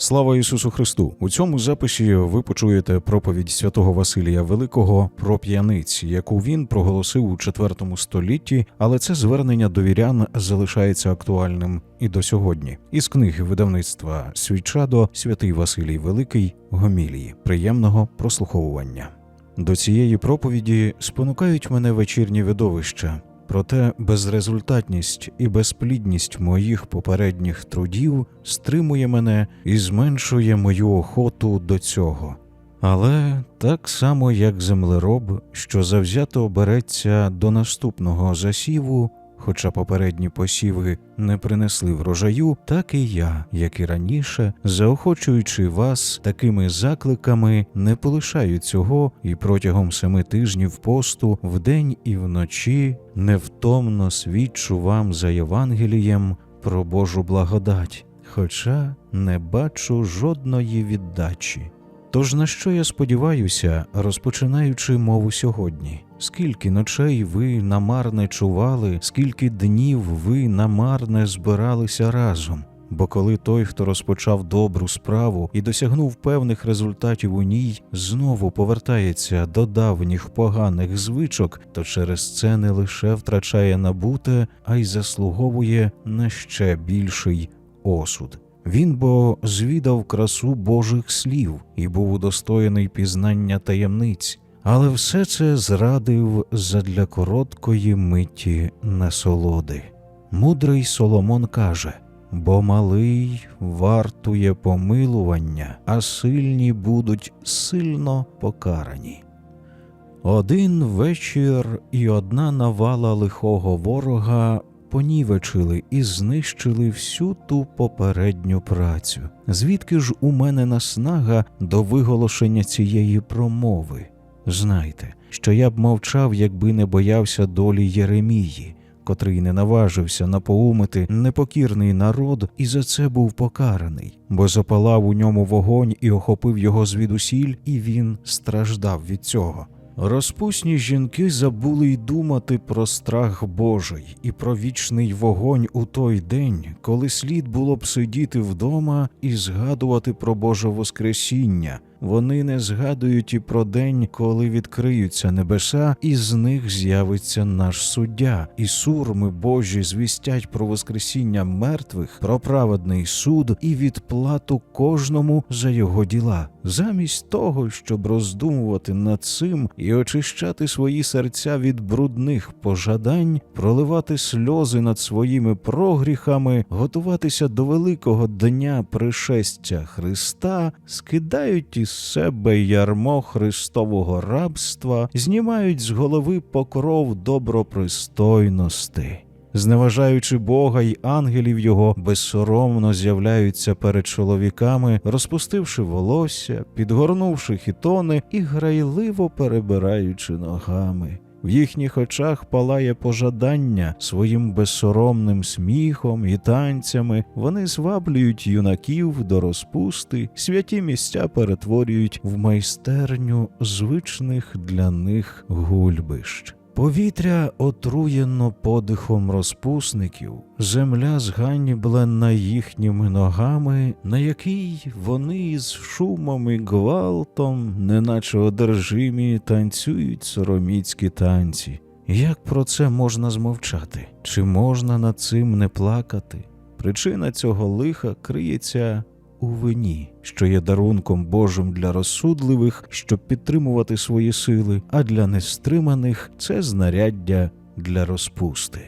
Слава Ісусу Христу! У цьому записі ви почуєте проповідь святого Василія Великого про п'яниць, яку він проголосив у IV столітті, але це звернення до вірян залишається актуальним і до сьогодні. Із книги видавництва Свічадо Святий Василій Великий Гомілії. Приємного прослуховування. До цієї проповіді спонукають мене вечірні видовища. Проте безрезультатність і безплідність моїх попередніх трудів стримує мене і зменшує мою охоту до цього. Але так само, як землероб, що завзято береться до наступного засіву, хоча попередні посіви не принесли врожаю, так і я, як і раніше, заохочуючи вас такими закликами, не полишаю цього і протягом семи тижнів посту вдень і вночі невтомно свідчу вам за Євангелієм про Божу благодать, хоча не бачу жодної віддачі. Тож на що я сподіваюся, розпочинаючи мову сьогодні? Скільки ночей ви намарне чували, скільки днів ви намарне збиралися разом? Бо коли той, хто розпочав добру справу і досягнув певних результатів у ній, знову повертається до давніх поганих звичок, то через це не лише втрачає набуте, а й заслуговує на ще більший осуд. Він бо звідав красу Божих слів і був удостоєний пізнання таємниць, але все це зрадив задля короткої миті насолоди. Мудрий Соломон каже: бо малий вартує помилування, а сильні будуть сильно покарані. Один вечір і одна навала лихого ворога понівечили і знищили всю ту попередню працю. Звідки ж у мене наснага до виголошення цієї промови? Знайте, що я б мовчав, якби не боявся долі Єремії, котрий не наважився напоумити непокірний народ і за це був покараний, бо запалав у ньому вогонь і охопив його звідусіль, і він страждав від цього. Розпусні жінки забули й думати про страх Божий і про вічний вогонь у той день, коли слід було б сидіти вдома і згадувати про Боже Воскресіння. Вони не згадують і про день, коли відкриються небеса, і з них з'явиться наш суддя, і сурми Божі звістять про Воскресіння мертвих, про праведний суд і відплату кожному за його діла. Замість того, щоб роздумувати над цим і очищати свої серця від брудних пожадань, проливати сльози над своїми прогріхами, готуватися до великого дня пришестя Христа, скидають із себе ярмо Христового рабства, знімають з голови покров добропристойності. Зневажаючи Бога й ангелів його, безсоромно з'являються перед чоловіками, розпустивши волосся, підгорнувши хітони і грайливо перебираючи ногами. В їхніх очах палає пожадання своїм безсоромним сміхом і танцями. Вони зваблюють юнаків до розпусти, святі місця перетворюють в майстерню звичних для них гульбищ. Повітря отруєно подихом розпусників, земля зганьблена їхніми ногами, на якій вони із шумом і гвалтом, неначе одержимі, танцюють сороміцькі танці. Як про це можна змовчати? Чи можна над цим не плакати? Причина цього лиха криється у вині, що є дарунком Божим для розсудливих, щоб підтримувати свої сили, а для нестриманих це знаряддя для розпусти.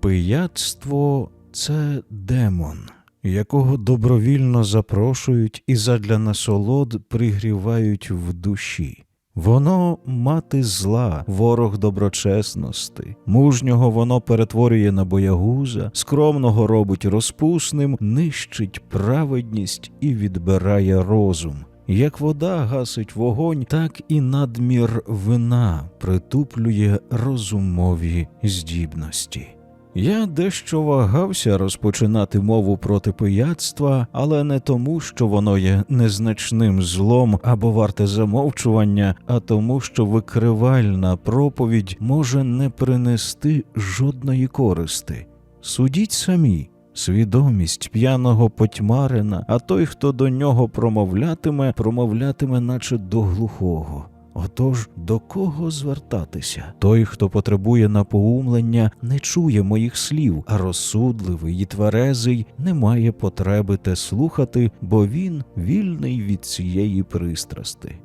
Пияцтво це демон, якого добровільно запрошують і задля насолод пригрівають в душі. Воно мати зла, ворог доброчесності, мужнього воно перетворює на боягуза, скромного робить розпусним, нищить праведність і відбирає розум. Як вода гасить вогонь, так і надмір вина притуплює розумові здібності. Я дещо вагався розпочинати мову проти пияцтва, але не тому, що воно є незначним злом або варте замовчування, а тому, що викривальна проповідь може не принести жодної користи. Судіть самі, Свідомість п'яного потьмарена, а той, хто до нього промовлятиме, промовлятиме, наче до глухого. Отож, до кого звертатися? Той, хто потребує напоумлення, не чує моїх слів, а розсудливий і тверезий не має потреби те слухати, бо він вільний від цієї пристрасти.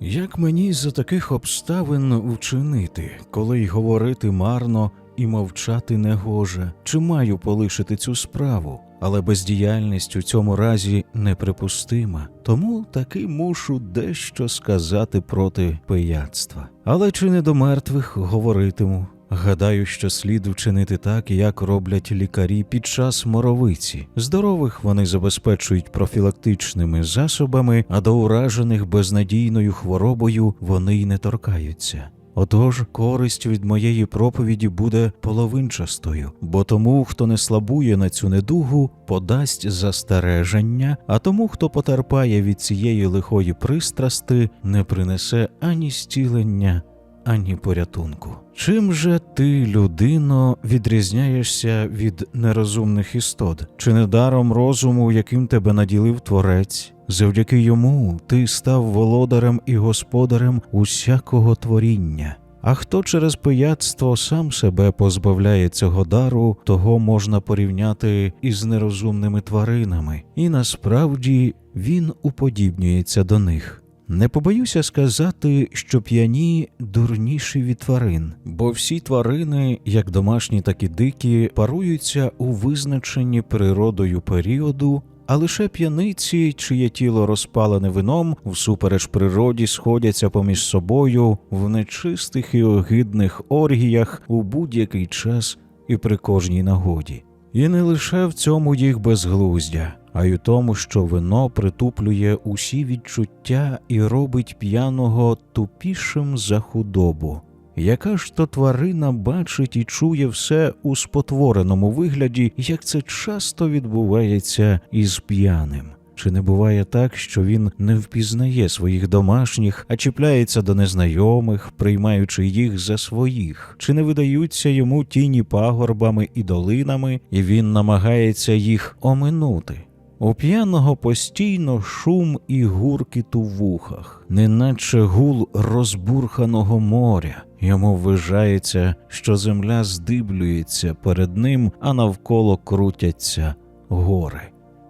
Як мені за таких обставин вчинити, коли й говорити марно і мовчати негоже, чи маю полишити цю справу? Але бездіяльність у цьому разі неприпустима, тому таки мушу дещо сказати проти пияцтва. Але чи не до мертвих говоритиму? Гадаю, що слід вчинити так, як роблять лікарі під час моровиці. Здорових вони забезпечують профілактичними засобами, а до уражених безнадійною хворобою вони й не торкаються. Отож, користь від моєї проповіді буде половинчастою, бо тому, хто не слабує на цю недугу, подасть застереження, а тому, хто потерпає від цієї лихої пристрасти, не принесе ані стілення, ані порятунку. Чим же ти, людино, відрізняєшся від нерозумних істот? Чи не даром розуму, яким тебе наділив творець? Завдяки йому ти став володарем і господарем усякого творіння. А хто через пияцтво сам себе позбавляє цього дару, того можна порівняти із нерозумними тваринами, і насправді він уподібнюється до них. Не побоюся сказати, що п'яні дурніші від тварин, бо всі тварини, як домашні, так і дикі, паруються у визначенні природою періоду, а лише п'яниці, чиє тіло розпалене вином, всупереч природі сходяться поміж собою в нечистих і огидних оргіях у будь-який час і при кожній нагоді. І не лише в цьому їх безглуздя, а й у тому, що вино притуплює усі відчуття і робить п'яного тупішим за худобу. Яка ж то тварина бачить і чує все у спотвореному вигляді, як це часто відбувається із п'яним? Чи не буває так, що він не впізнає своїх домашніх, а чіпляється до незнайомих, приймаючи їх за своїх? Чи не видаються йому тіні пагорбами і долинами, і він намагається їх оминути? У п'яного постійно шум і гуркіт у вухах, неначе гул розбурханого моря. Йому вважається, що земля здиблюється перед ним, а навколо крутяться гори.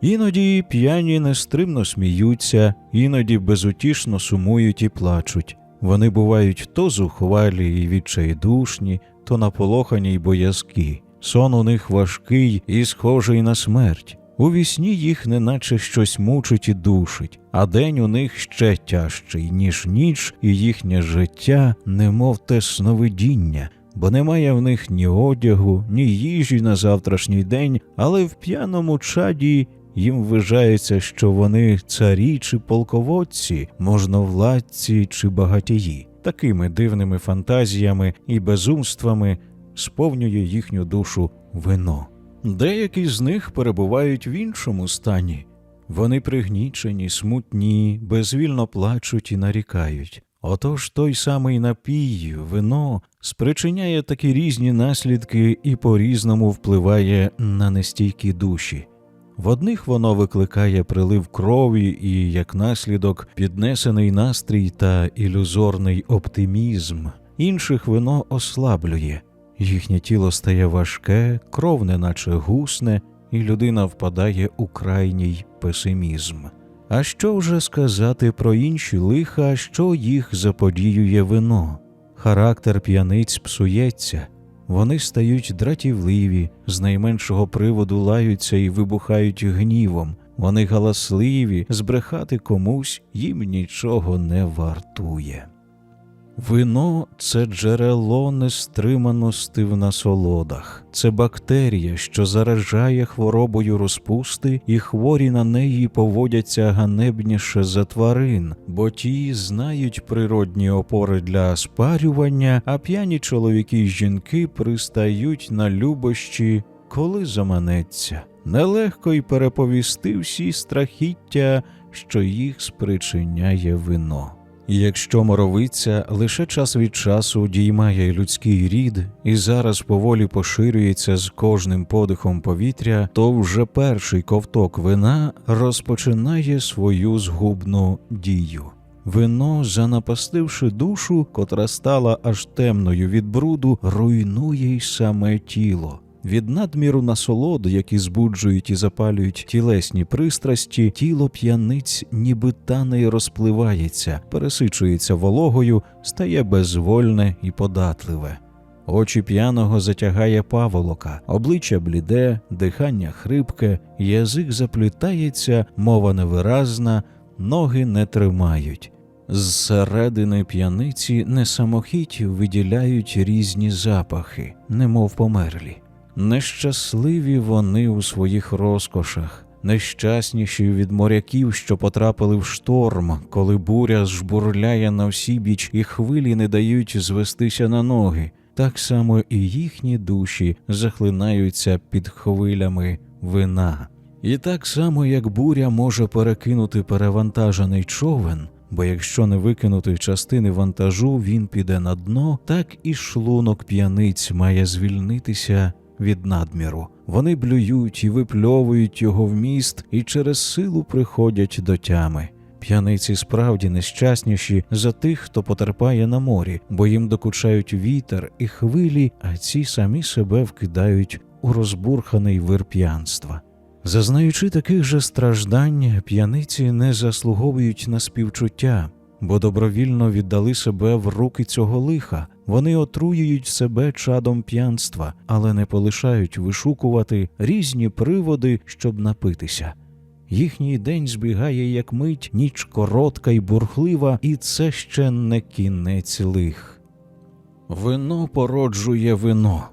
Іноді п'яні нестримно сміються, іноді безутішно сумують і плачуть. Вони бувають то зухвалі і відчайдушні, то наполохані й боязкі. Сон у них важкий і схожий на смерть. У вісні їх неначе щось мучить і душить, а день у них ще тяжчий, ніж ніч, і їхнє життя, немов те сновидіння, бо немає в них ні одягу, ні їжі на завтрашній день, але в п'яному чаді їм вважається, що вони царі чи полководці, можновладці чи багатії. Такими дивними фантазіями і безумствами сповнює їхню душу вино. Деякі з них перебувають в іншому стані. Вони пригнічені, смутні, безвільно плачуть і нарікають. Отож той самий напій, вино спричиняє такі різні наслідки і по-різному впливає на нестійкі душі. В одних воно викликає прилив крові і, як наслідок, піднесений настрій та ілюзорний оптимізм, інших вино ослаблює. Їхнє тіло стає важке, кров неначе гусне, і людина впадає у крайній песимізм. А що вже сказати про інші лиха, що їх заподіює вино? Характер п'яниць псується, вони стають дратівливі, з найменшого приводу лаються і вибухають гнівом. Вони галасливі, збрехати комусь їм нічого не вартує. Вино це джерело нестриманості в насолодах, це бактерія, що заражає хворобою розпусти, і хворі на неї поводяться ганебніше за тварин, бо ті знають природні опори для спарювання, а п'яні чоловіки й жінки пристають на любощі, коли заманеться. Нелегко й переповісти всі страхіття, що їх спричиняє вино. Якщо моровиця лише час від часу діймає людський рід і зараз поволі поширюється з кожним подихом повітря, то вже перший ковток вина розпочинає свою згубну дію. Вино, занапастивши душу, котра стала аж темною від бруду, руйнує й саме тіло. Від надміру насолод, які збуджують і запалюють тілесні пристрасті, тіло п'яниць ніби тане й розпливається, пересичується вологою, стає безвольне і податливе. Очі п'яного затягає паволока, обличчя бліде, дихання хрипке, язик заплітається, мова невиразна, ноги не тримають. Зсередини п'яниці несамохіть виділяють різні запахи, немов померлі. Нещасливі вони у своїх розкошах, нещасніші від моряків, що потрапили в шторм, коли буря жбурляє на всі біч і хвилі не дають звестися на ноги. Так само і їхні душі захлинаються під хвилями вина. І так само, як буря може перекинути перевантажений човен, бо якщо не викинути частини вантажу, він піде на дно, так і шлунок п'яниць має звільнитися від надміру. Вони блюють і випльовують його в міст і через силу приходять до тями. П'яниці справді нещасніші за тих, хто потерпає на морі, бо їм докучають вітер і хвилі, а ці самі себе вкидають у розбурханий вир п'янства. Зазнаючи таких же страждань, п'яниці не заслуговують на співчуття, бо добровільно віддали себе в руки цього лиха. Вони отруюють себе чадом п'янства, але не полишають вишукувати різні приводи, щоб напитися. Їхній день збігає як мить, ніч коротка й бурхлива, і це ще не кінець лих. Вино породжує вино,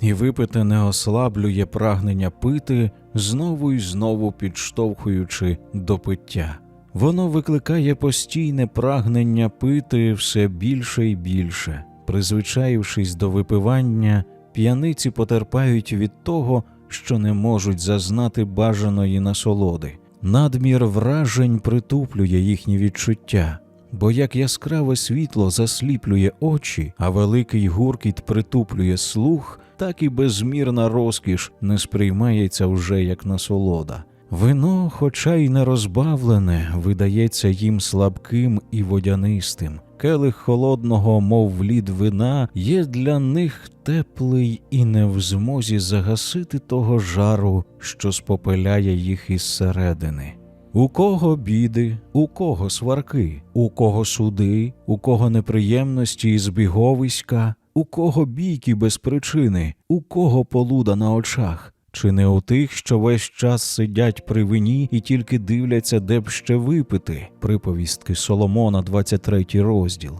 і випите не ослаблює прагнення пити, знову й знову підштовхуючи до пиття. Воно викликає постійне прагнення пити все більше і більше. Призвичаївшись до випивання, п'яниці потерпають від того, що не можуть зазнати бажаної насолоди. Надмір вражень притуплює їхні відчуття, бо як яскраве світло засліплює очі, а великий гуркіт притуплює слух, так і безмірна розкіш не сприймається вже як насолода. Вино, хоча й не розбавлене, видається їм слабким і водянистим. Келих холодного, мов лід вина, є для них теплий і не в змозі загасити того жару, що спопиляє їх із середини. У кого біди, у кого сварки, у кого суди, у кого неприємності і збіговиська, у кого бійки без причини, у кого полуда на очах, чи не у тих, що весь час сидять при вині і тільки дивляться, де б ще випити, приповістки Соломона, 23 розділ.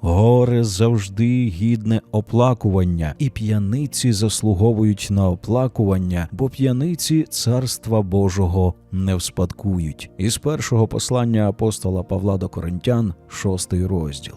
Горе завжди гідне оплакування, і п'яниці заслуговують на оплакування, бо п'яниці царства Божого не вспадкують. Із першого послання апостола Павла до Коринтян, 6 розділ.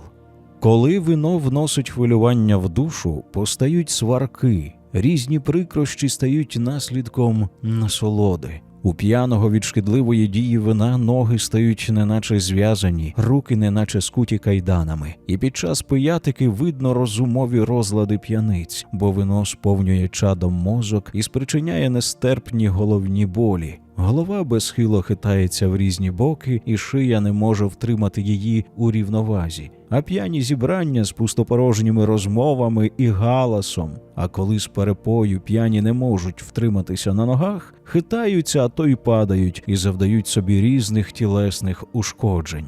Коли вино вносить хвилювання в душу, постають сварки, різні прикрощі стають наслідком насолоди. У п'яного від шкідливої дії вина ноги стають неначе зв'язані, руки неначе скуті кайданами, і під час пиятики видно розумові розлади п'яниць, бо вино сповнює чадом мозок і спричиняє нестерпні головні болі. Голова безхило хитається в різні боки, і шия не може втримати її у рівновазі, а п'яні зібрання з пустопорожніми розмовами і галасом. А коли з перепою п'яні не можуть втриматися на ногах, хитаються, а то й падають і завдають собі різних тілесних ушкоджень.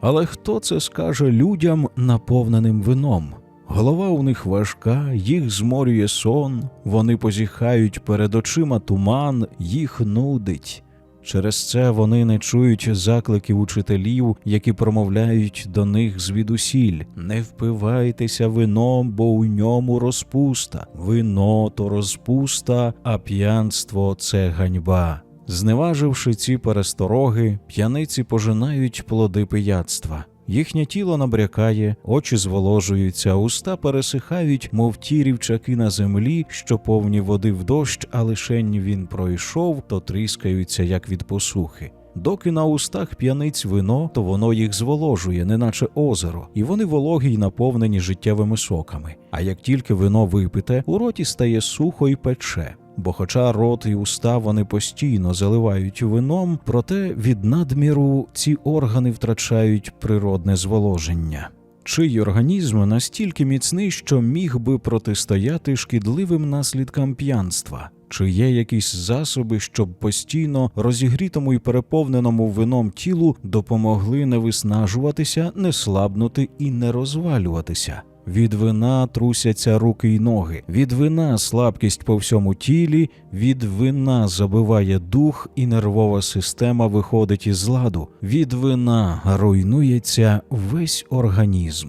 Але хто це скаже людям, наповненим вином? Голова у них важка, їх зморює сон, вони позіхають перед очима туман, їх нудить. Через це вони не чують закликів учителів, які промовляють до них звідусіль не впивайтеся вином, бо у ньому розпуста. Вино то розпуста, а п'янство це ганьба. Зневаживши ці перестороги, п'яниці пожинають плоди пияцтва. Їхнє тіло набрякає, очі зволожуються, уста пересихають, мов ті рівчаки на землі, що повні води в дощ, а лишень він пройшов, то тріскаються, як від посухи. Доки на устах п'яниць вино, то воно їх зволожує, неначе озеро, і вони вологі й наповнені життєвими соками. А як тільки вино випите, у роті стає сухо і пече. Бо, хоча рот і уста вони постійно заливають вином, проте від надміру ці органи втрачають природне зволоження. Чий організм настільки міцний, що міг би протистояти шкідливим наслідкам п'янства? Чи є якісь засоби, щоб постійно розігрітому і переповненому вином тілу допомогли не виснажуватися, не слабнути і не розвалюватися? Від вина трусяться руки й ноги, від вина слабкість по всьому тілі, від вина забиває дух і нервова система виходить із ладу, від вина руйнується весь організм.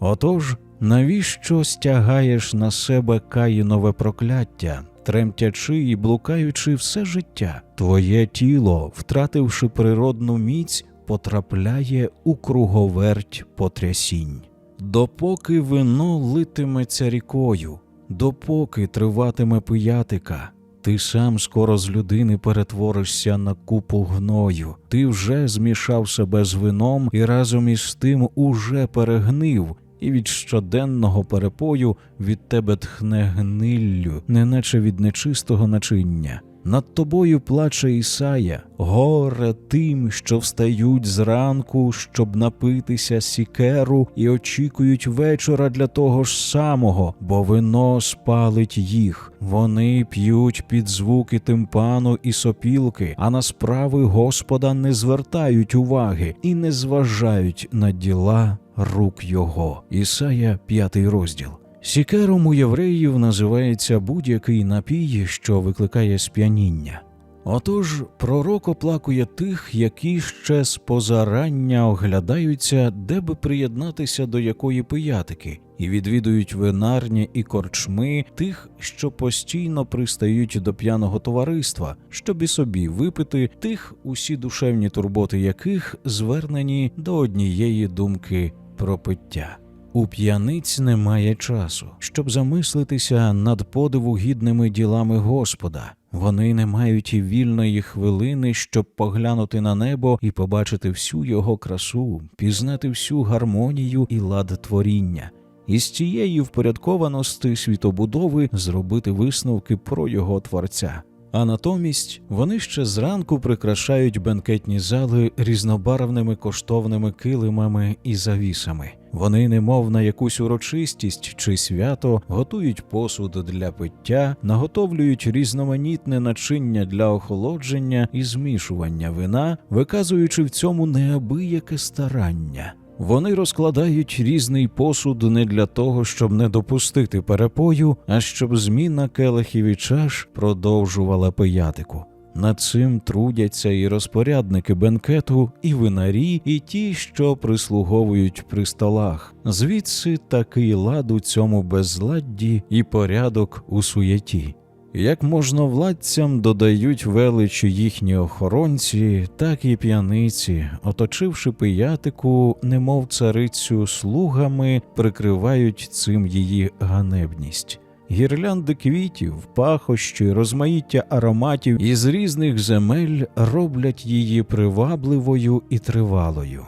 Отож, навіщо стягаєш на себе каїнове прокляття, тремтячи і блукаючи все життя? Твоє тіло, втративши природну міць, потрапляє у круговерть потрясінь. Допоки вино литиметься рікою, допоки триватиме пиятика, ти сам скоро з людини перетворишся на купу гною. Ти вже змішав себе з вином і разом із тим уже перегнив, і від щоденного перепою від тебе тхне гниллю, неначе від нечистого начиння. Над тобою плаче Ісая, горе тим, що встають зранку, щоб напитися сікеру, і очікують вечора для того ж самого, бо вино спалить їх. Вони п'ють під звуки тимпану і сопілки, а на справи Господа не звертають уваги і не зважають на діла рук його. Ісая, п'ятий розділ. Сікером у євреїв називається будь-який напій, що викликає сп'яніння. Отож, пророк оплакує тих, які ще з позарання оглядаються, де би приєднатися до якої пиятики, і відвідують винарні і корчми тих, що постійно пристають до п'яного товариства, щоб і собі випити тих, усі душевні турботи яких звернені до однієї думки про пиття. У п'яниць немає часу, щоб замислитися над подиву гідними ділами Господа. Вони не мають і вільної хвилини, щоб поглянути на небо і побачити всю його красу, пізнати всю гармонію і лад творіння, і з цієї впорядкованості світобудови зробити висновки про його творця. А натомість вони ще зранку прикрашають бенкетні зали різнобарвними коштовними килимами і завісами. Вони, немов на якусь урочистість чи свято, готують посуд для пиття, наготовлюють різноманітне начиння для охолодження і змішування вина, виказуючи в цьому неабияке старання. Вони розкладають різний посуд не для того, щоб не допустити перепою, а щоб зміна келихів і чаш продовжувала пиятику. Над цим трудяться і розпорядники бенкету, і винарі, і ті, що прислуговують при столах. Звідси такий лад у цьому безладді і порядок у суєті. Як можновладцям додають величі їхні охоронці, так і п'яниці, оточивши пиятику, немов царицю слугами, прикривають цим її ганебність. Гірлянди квітів, пахощі, розмаїття ароматів із різних земель роблять її привабливою і тривалою.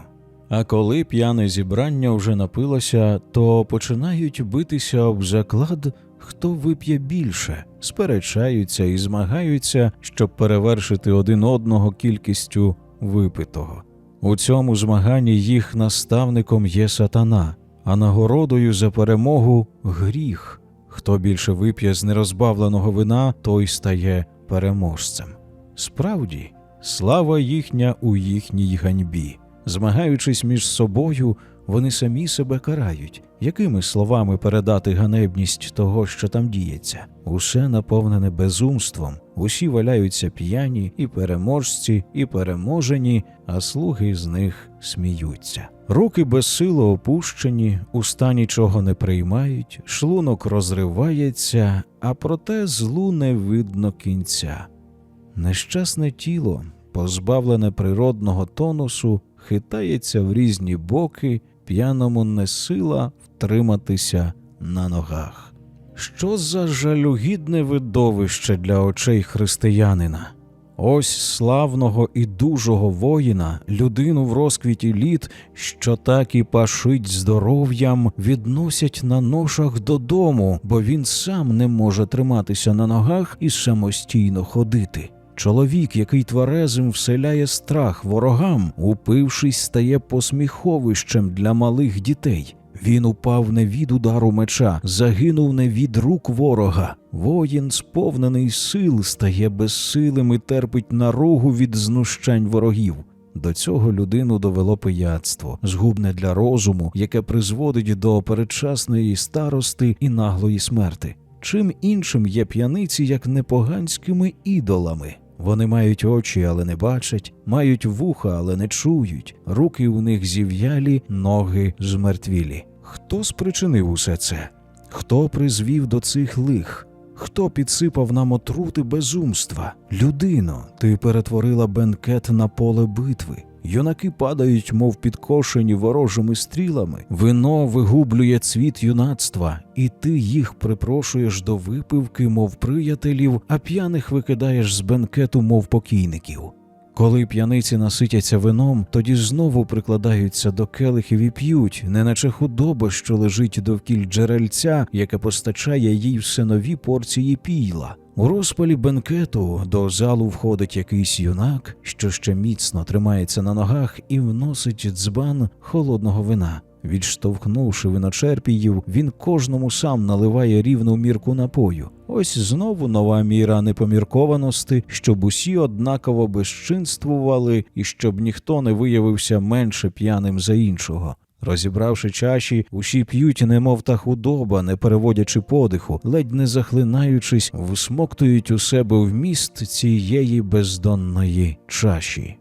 А коли п'яне зібрання вже напилося, то починають битися об заклад, хто вип'є більше, сперечаються і змагаються, щоб перевершити один одного кількістю випитого. У цьому змаганні їх наставником є сатана, а нагородою за перемогу гріх. Хто більше вип'є з нерозбавленого вина, той стає переможцем. Справді, слава їхня у їхній ганьбі. Змагаючись між собою, вони самі себе карають, якими словами передати ганебність того, що там діється. Усе наповнене безумством, усі валяються п'яні, і переможці, і переможені, а слуги з них сміються. Руки безсило опущені, уста нічого не приймають, шлунок розривається, а проте злу не видно кінця. Нещасне тіло, позбавлене природного тонусу, хитається в різні боки, п'яному не сила втриматися на ногах. Що за жалюгідне видовище для очей християнина? Ось славного і дужого воїна, людину в розквіті літ, що так і пашить здоров'ям, відносять на ношах додому, бо він сам не може триматися на ногах і самостійно ходити. Чоловік, який тверезим вселяє страх ворогам, упившись, стає посміховищем для малих дітей. Він упав не від удару меча, загинув не від рук ворога. Воїн, сповнений сил, стає безсилим і терпить наругу від знущань ворогів. До цього людину довело пияцтво, згубне для розуму, яке призводить до передчасної старости і наглої смерти. Чим іншим є п'яниці, як непоганськими ідолами. Вони мають очі, але не бачать, мають вуха, але не чують, руки у них зів'ялі, ноги змертвілі. Хто спричинив усе це? Хто призвів до цих лих? Хто підсипав нам отрути безумства? Людино, ти перетворила бенкет на поле битви. Юнаки падають, мов підкошені ворожими стрілами, вино вигублює цвіт юнацтва, і ти їх припрошуєш до випивки, мов приятелів, а п'яних викидаєш з бенкету, мов покійників. Коли п'яниці наситяться вином, тоді знову прикладаються до келихів і п'ють, неначе худоба, що лежить довкіль джерельця, яке постачає їй все нові порції пійла. У розпалі бенкету до залу входить якийсь юнак, що ще міцно тримається на ногах і вносить дзбан холодного вина. Відштовхнувши виночерпіїв, він кожному сам наливає рівну мірку напою. Ось знову нова міра непоміркованості, щоб усі однаково безчинствували і щоб ніхто не виявився менше п'яним за іншого. Розібравши чаші, усі п'ють, немов та худоба, не переводячи подиху, ледь не захлинаючись, всмоктують у себе вміст цієї бездонної чаші.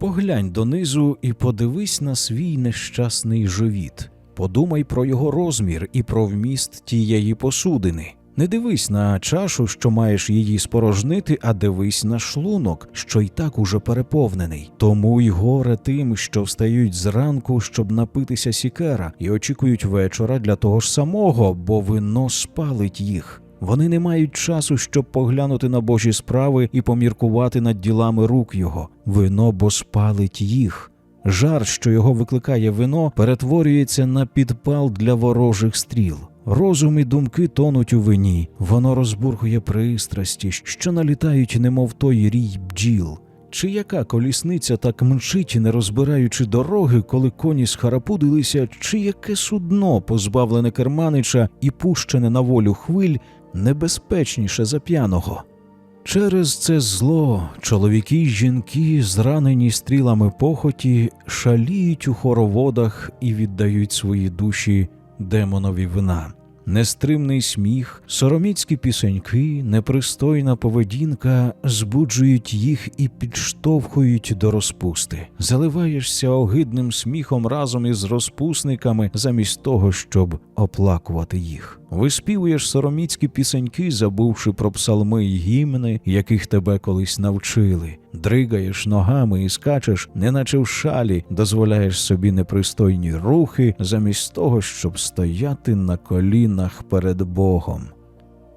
Поглянь донизу і подивись на свій нещасний живіт. Подумай про його розмір і про вміст тієї посудини. Не дивись на чашу, що маєш її спорожнити, а дивись на шлунок, що й так уже переповнений. Тому й горе тим, що встають зранку, щоб напитися сікера, і очікують вечора для того ж самого, бо вино спалить їх. Вони не мають часу, щоб поглянути на Божі справи і поміркувати над ділами рук його. Вино бо спалить їх. Жар, що його викликає вино, перетворюється на підпал для ворожих стріл. Розум і думки тонуть у вині, воно розбурхує пристрасті, що налітають, немов той рій бджіл. Чи яка колісниця так мчить, не розбираючи дороги, коли коні схарапудилися, чи яке судно, позбавлене керманича і пущене на волю хвиль, небезпечніше за п'яного? Через це зло чоловіки й жінки, зранені стрілами похоті, шаліють у хороводах і віддають свої душі демонові вина. Нестримний сміх, сороміцькі пісеньки, непристойна поведінка збуджують їх і підштовхують до розпусти. Заливаєшся огидним сміхом разом із розпусниками, замість того, щоб оплакувати їх. Виспівуєш сороміцькі пісеньки, забувши про псалми й гімни, яких тебе колись навчили. Дригаєш ногами і скачеш, неначе в шалі, дозволяєш собі непристойні рухи, замість того, щоб стояти на колінах перед Богом.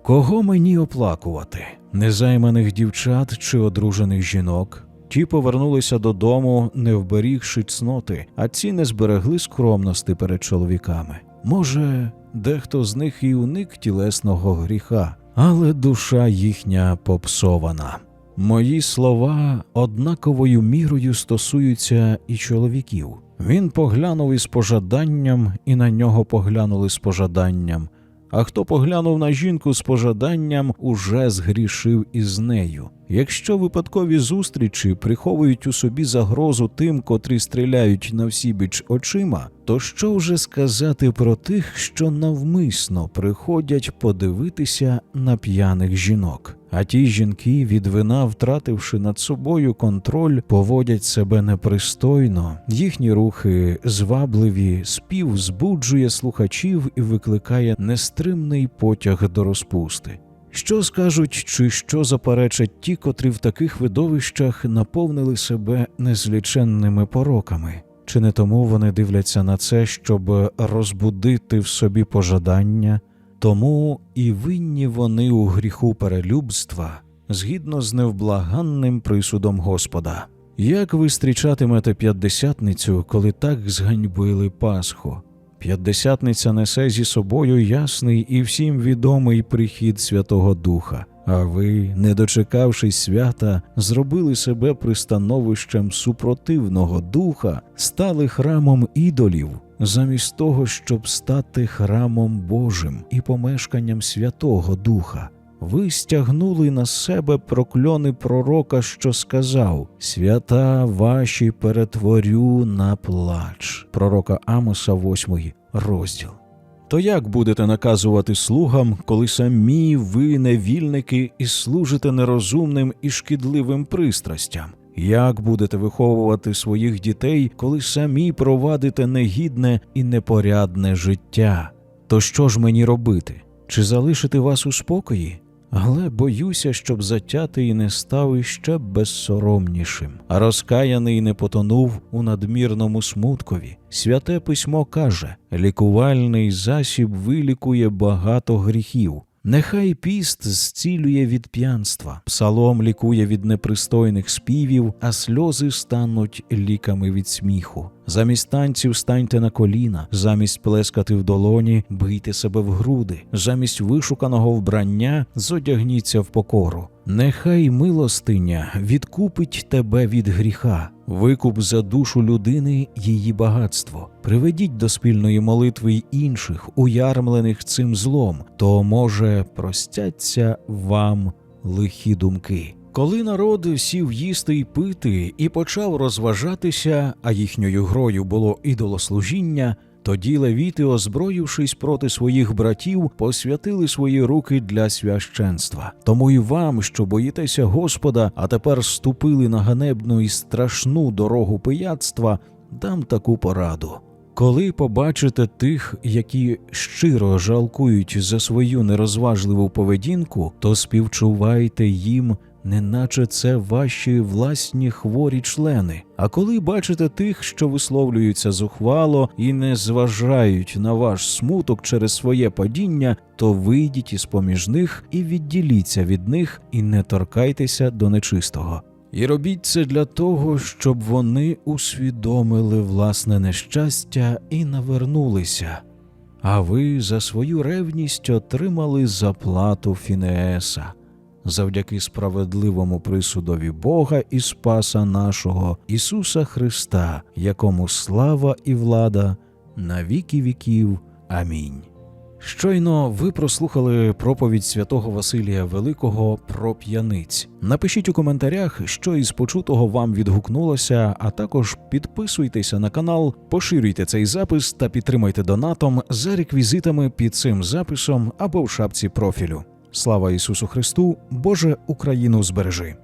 Кого мені оплакувати? Незайманих дівчат чи одружених жінок? Ті повернулися додому, не вберігши цноти, а ці не зберегли скромності перед чоловіками. Може, дехто з них і уник тілесного гріха, але душа їхня попсована. Мої слова однаковою мірою стосуються і чоловіків. Він поглянув із пожаданням, і на нього поглянули з пожаданням. А хто поглянув на жінку з пожаданням, уже згрішив із нею. Якщо випадкові зустрічі приховують у собі загрозу тим, котрі стріляють на всі біч очима, то що вже сказати про тих, що навмисно приходять подивитися на п'яних жінок? А ті жінки, від вина, втративши над собою контроль, поводять себе непристойно, їхні рухи звабливі, спів збуджує слухачів і викликає нестримний потяг до розпусти. Що скажуть, чи що заперечать ті, котрі в таких видовищах наповнили себе незліченними пороками? Чи не тому вони дивляться на це, щоб розбудити в собі пожадання? Тому і винні вони у гріху перелюбства, згідно з невблаганним присудом Господа. Як ви зустрічатимете п'ятдесятницю, коли так зганьбили Пасху? П'ятдесятниця несе зі собою ясний і всім відомий прихід Святого Духа. А ви, не дочекавшись свята, зробили себе пристановищем супротивного духа, стали храмом ідолів, замість того, щоб стати храмом Божим і помешканням Святого Духа. Ви стягнули на себе прокльони пророка, що сказав: Свята ваші перетворю на плач. Пророка Амоса, 8 розділ. То як будете наказувати слугам, коли самі ви невільники і служите нерозумним і шкідливим пристрастям? Як будете виховувати своїх дітей, коли самі провадите негідне і непорядне життя? То що ж мені робити? Чи залишити вас у спокої? Але боюся, щоб затятий не став іще безсоромнішим, а розкаяний не потонув у надмірному смуткові. Святе письмо каже: лікувальний засіб вилікує багато гріхів. Нехай піст зцілює від п'янства, псалом лікує від непристойних співів, а сльози стануть ліками від сміху. Замість танців станьте на коліна, замість плескати в долоні, бийте себе в груди, замість вишуканого вбрання зодягніться в покору. Нехай милостиня відкупить тебе від гріха, викуп за душу людини її багатство. Приведіть до спільної молитви й інших, уярмлених цим злом, то може простяться вам лихі думки. Коли народ сів їсти й пити і почав розважатися, а їхньою грою було ідолослужіння, тоді левіти, озброївшись проти своїх братів, посвятили свої руки для священства. Тому й вам, що боїтеся Господа, а тепер ступили на ганебну і страшну дорогу пияцтва, дам таку пораду. Коли побачите тих, які щиро жалкують за свою нерозважливу поведінку, то співчувайте їм, неначе це ваші власні хворі члени. А коли бачите тих, що висловлюються зухвало і не зважають на ваш смуток через своє падіння, то вийдіть із поміж них і відділіться від них, і не торкайтеся до нечистого. І робіть це для того, щоб вони усвідомили власне нещастя і навернулися. А ви за свою ревність отримали заплату Фінееса. Завдяки справедливому присудові Бога і Спаса нашого Ісуса Христа, якому слава і влада на віки віків. Амінь. Щойно ви прослухали проповідь святого Василія Великого про п'яниць. Напишіть у коментарях, що із почутого вам відгукнулося, а також підписуйтеся на канал, поширюйте цей запис та підтримайте донатом за реквізитами під цим записом або в шапці профілю. Слава Ісусу Христу! Боже Україну збережи!